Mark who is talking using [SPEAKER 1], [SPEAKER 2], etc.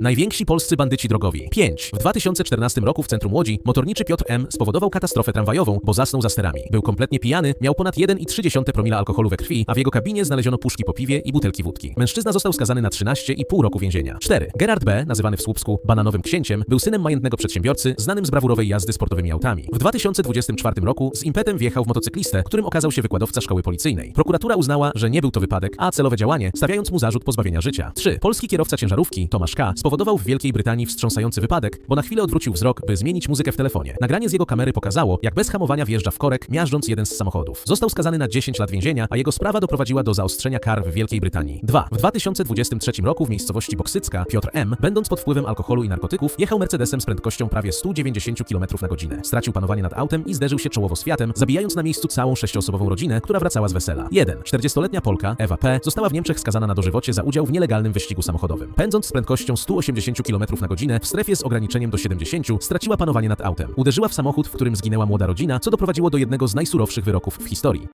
[SPEAKER 1] Najwięksi polscy bandyci drogowi. 5. W 2014 roku w centrum Łodzi motorniczy Piotr M. spowodował katastrofę tramwajową, bo zasnął za sterami. Był kompletnie pijany, miał ponad 1,3 promila alkoholu we krwi, a w jego kabinie znaleziono puszki po piwie i butelki wódki. Mężczyzna został skazany na 13,5 roku więzienia. 4. Gerard B., nazywany w Słupsku bananowym księciem, był synem majętnego przedsiębiorcy, znanym z brawurowej jazdy sportowymi autami. W 2024 roku z impetem wjechał w motocyklistę, którym okazał się wykładowca szkoły policyjnej. Prokuratura uznała, że nie był to wypadek, a celowe działanie, stawiając mu zarzut pozbawienia życia. 3. Polski kierowca ciężarówki, Tomasz K., spowodował w Wielkiej Brytanii wstrząsający wypadek, bo na chwilę odwrócił wzrok, by zmienić muzykę w telefonie. Nagranie z jego kamery pokazało, jak bez hamowania wjeżdża w korek, miażdżąc jeden z samochodów. Został skazany na 10 lat więzienia, a jego sprawa doprowadziła do zaostrzenia kar w Wielkiej Brytanii. 2. W 2023 roku w miejscowości Boksycka Piotr M., będąc pod wpływem alkoholu i narkotyków, jechał Mercedesem z prędkością prawie 190 km na godzinę. Stracił panowanie nad autem i zderzył się czołowo z Fiatem, zabijając na miejscu całą sześcioosobową rodzinę, która wracała z wesela. 1. 40-letnia Polka, Ewa P., została w Niemczech skazana na dożywocie za udział w nielegalnym wyścigu samochodowym. Pędząc z prędkością 180 km na godzinę w strefie z ograniczeniem do 70, straciła panowanie nad autem. Uderzyła w samochód, w którym zginęła młoda rodzina, co doprowadziło do jednego z najsurowszych wyroków w historii.